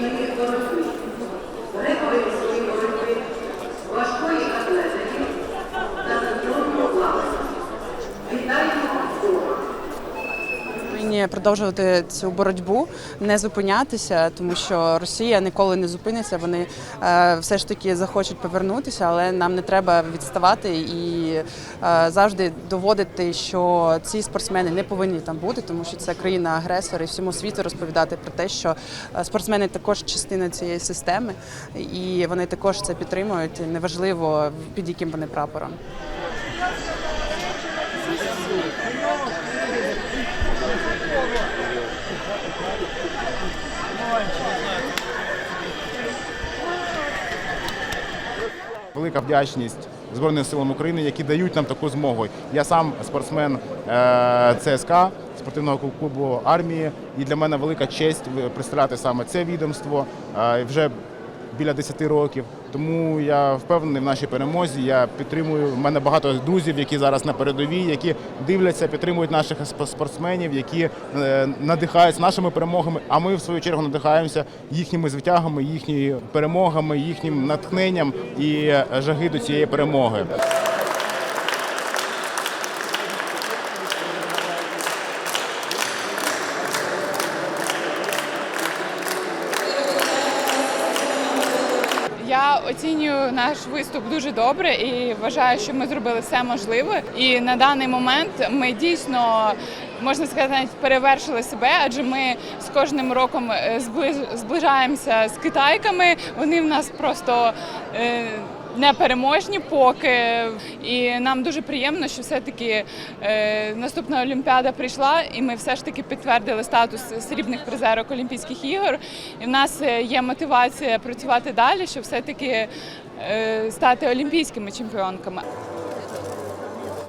Thank you. Повинні продовжувати цю боротьбу, не зупинятися, тому що Росія ніколи не зупиниться. Вони е, все ж таки захочуть повернутися, але нам не треба відставати і е, завжди доводити, що ці спортсмени не повинні там бути, тому що це країна-агресор і всьому світу розповідати про те, що е, спортсмени також частина цієї системи, і вони також це підтримують. Неважливо під яким вони прапором. Велика вдячність Збройним силам України, які дають нам таку змогу. Я сам спортсмен ЦСК, спортивного клубу армії, і для мене велика честь представляти саме це відомство е, вже біля 10 років. Тому я впевнений в нашій перемозі. Я підтримую. в мене багато друзів, які зараз на передовій, які дивляться, підтримують наших спо- спортсменів, які е, надихаються нашими перемогами. А ми в свою чергу надихаємося їхніми звитягами, їхніми перемогами, їхнім натхненням і е, жаги до цієї перемоги. Я оцінюю наш виступ дуже добре і вважаю, що ми зробили все можливе. І на даний момент ми дійсно можна сказати, навіть перевершили себе, адже ми з кожним роком е, зближаємося з китайками. Вони в нас просто. е, Непереможні поки, і нам дуже приємно, що все-таки е, наступна Олімпіада прийшла, і ми все ж таки підтвердили статус срібних призерок Олімпійських ігор. І в нас є мотивація працювати далі, щоб все-таки е, стати олімпійськими чемпіонками.